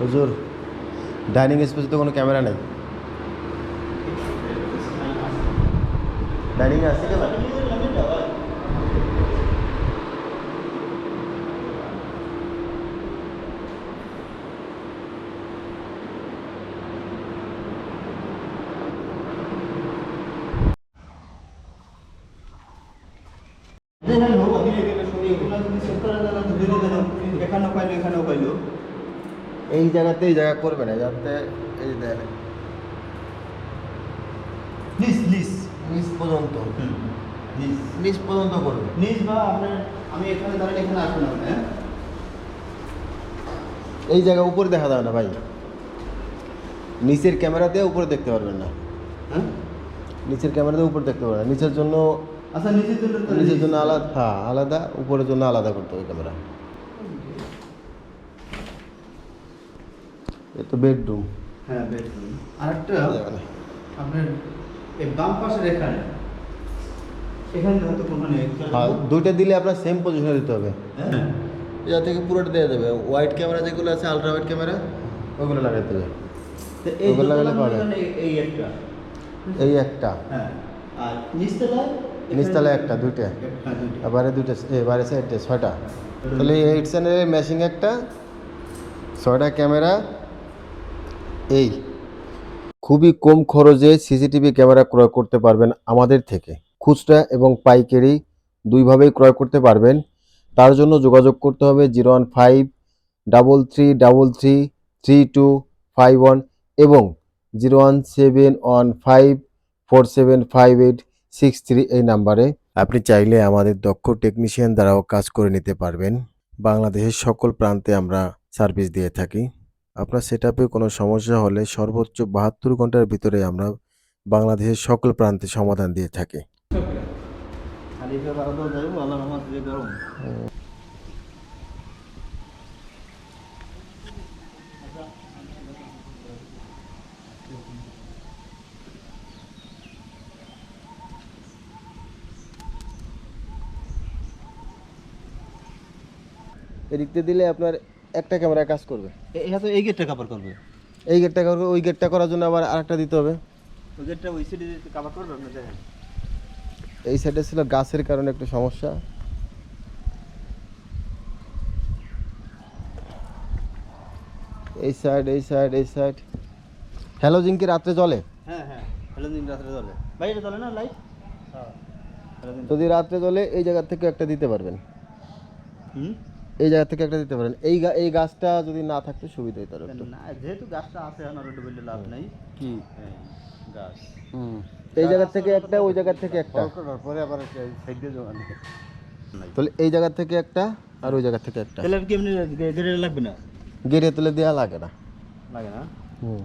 হুজুর ডাইনিং স্পেসে তো কোনো ক্যামেরা নাই ডাইনিং আছে ক্যামেরা এখানেও পাইলো এখানেও পাইলো এই জায়গাতে এই জায়গা করবে না যাতে এই যে দেন লিস লিস নিচ পর্যন্ত। লিস নিচ। পর্যন্ত করবে। নিজ বা আপনার আমি এখানে দাঁড়ালে এখানে আসব না হ্যাঁ? এই জায়গা উপরে দেখা যাবে না ভাই। নিচের ক্যামেরা দিয়ে উপরে দেখতে পারবেন না। হ্যাঁ? নিচের ক্যামেরা দিয়ে উপরে দেখতে পারবেন না। নিচের জন্য আচ্ছা নিজের জন্য নিচের জন্য আলাদা হ্যাঁ আলাদা উপরের জন্য আলাদা করতে হবে ক্যামেরা। এ তো বেডরুম হ্যাঁ বেডরুম আরেকটা আপনার এই বাম পাশের এখানে এখানে হয়তো কোনখানে হ্যাঁ দুইটা দিলে আপনার সেম পজিশনে দিতে হবে। হ্যাঁ। যা থেকে পুরোটা দেওয়া যাবে। হোয়াইট ক্যামেরা যেগুলো আছে আলট্রা হোয়াইট ক্যামেরা ওগুলো লাগাতে হবে। ওগুলো লাগালে পাবে। এখানে এই একটা। এই একটা। হ্যাঁ আর নিচতলায়? নিচতলায় একটা দুইটা। এবারে দুইটা। এবারে সাইডে ছয়টা। তাহলে এইট চ্যানেলের ম্যাশিং একটা ছয়টা ক্যামেরা এই, খুবই কম খরচে সিসিটিভি ক্যামেরা ক্রয় করতে পারবেন আমাদের থেকে। খুচরা এবং পাইকারি দুইভাবেই ক্রয় করতে পারবেন। তার জন্য যোগাযোগ করতে হবে zero one five double three double three three two five one এবং zero one seven one five four seven five eight six three এই নাম্বারে। আপনি চাইলে আমাদের দক্ষ টেকনিশিয়ান দ্বারাও কাজ করে নিতে পারবেন। বাংলাদেশের সকল প্রান্তে আমরা সার্ভিস দিয়ে থাকি। আপনার সেট কোনো সমস্যা হলে সর্বোচ্চ বাহাত্তর ঘণ্টার ভিতরে আমরা বাংলাদেশের সকল প্রান্তে সমাধান দিয়ে থাকি। এদিকতে দিলে আপনার একটা ক্যামেরা কাজ করবে। এটা তো এই গেটটা কাভার করবে? এই গেটটা করবে ওই গেটটা করার জন্য আবার আরেকটা দিতে হবে। ওই গেটটা ওই সাইডে কাভার করবে আপনি দেখেন? এই সাইডে ছিল গাছের কারণে একটু সমস্যা। এই সাইড এই সাইড এই সাইড হ্যালো কি রাত্রে চলে হ্যাঁ হ্যাঁ। হ্যালো দিন রাত্রে চলে বাইরে চলে না লাইট হ্যাঁ যদি রাত্রে চলে এই জায়গা থেকে একটা দিতে পারবেন। হুম? এই জায়গা থেকে একটা দিতে পারেন। এই এই গাছটা যদি না থাকতো সুবিধা হতো আরও একটু না যেহেতু গাছটা আছে আর ওটা বললে লাভ নাই। কি? এই গাছ। এই জায়গা থেকে একটা ওই জায়গা থেকে একটা। পরে আবার সাইড দিয়ে জমা তাহলে এই জায়গা থেকে একটা আর ওই জায়গা থেকে একটা। তাহলে কি এমনি গেটে লাগবে না? গেড়ে তুলে দেওয়া লাগে না। লাগে না? হুম।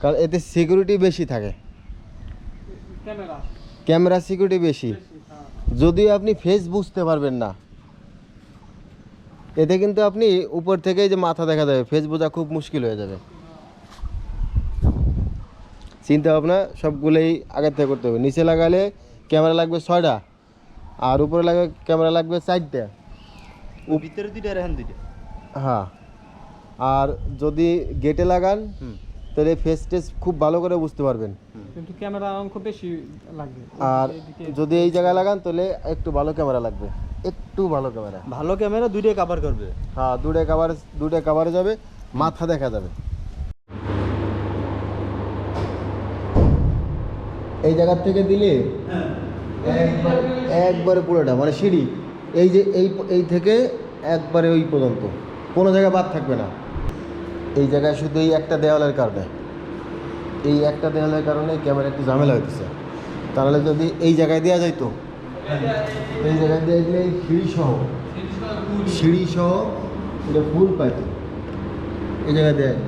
কারণ এতে সিকিউরিটি বেশি থাকে। ক্যামেরা। সিকিউরিটি বেশি। যদিও আপনি ফেস বুঝতে পারবেন না। এতে কিন্তু আপনি উপর থেকে যে মাথা দেখা যাবে ফেস বোঝা খুব মুশকিল হয়ে যাবে। চিন্তা ভাবনা সবগুলোই আগের থেকে করতে হবে। নিচে লাগালে ক্যামেরা লাগবে ছয়টা আর উপরে লাগবে ক্যামেরা লাগবে চারটা। ভিতরে দুইটা আর দুইটা। হ্যাঁ আর যদি গেটে লাগান তাহলে ফেস টেস খুব ভালো করে বুঝতে পারবেন। কিন্তু ক্যামেরা অঙ্ক বেশি লাগবে। আর যদি এই জায়গায় লাগান তাহলে একটু ভালো ক্যামেরা লাগবে। একটু ভালো ক্যামেরা ভালো ক্যামেরা দুইটাই কাভার করবে। হ্যাঁ দুটো কাভার দুটো কাভারে যাবে মাথা দেখা যাবে। এই জায়গার থেকে দিলে একবার একবারে পুরোটা মানে সিঁড়ি। এই যে এই এই থেকে একবারে ওই পর্যন্ত। কোনো জায়গায় বাদ থাকবে না। এই জায়গায় শুধু এই একটা দেওয়ালের কারণে। এই একটা দেওয়ালের কারণে ক্যামেরা একটু ঝামেলা হইতেছে। তাহলে যদি এই জায়গায় দেওয়া যাইতো এই জায়গায় দিয়ে সিঁড়িসহ। সিঁড়িসহ সিঁড়ি সহ সিঁড়ি সহ এটা ফুল পাইতো এই জায়গায় দেয়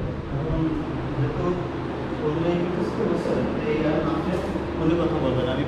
কথা বলবেন আমি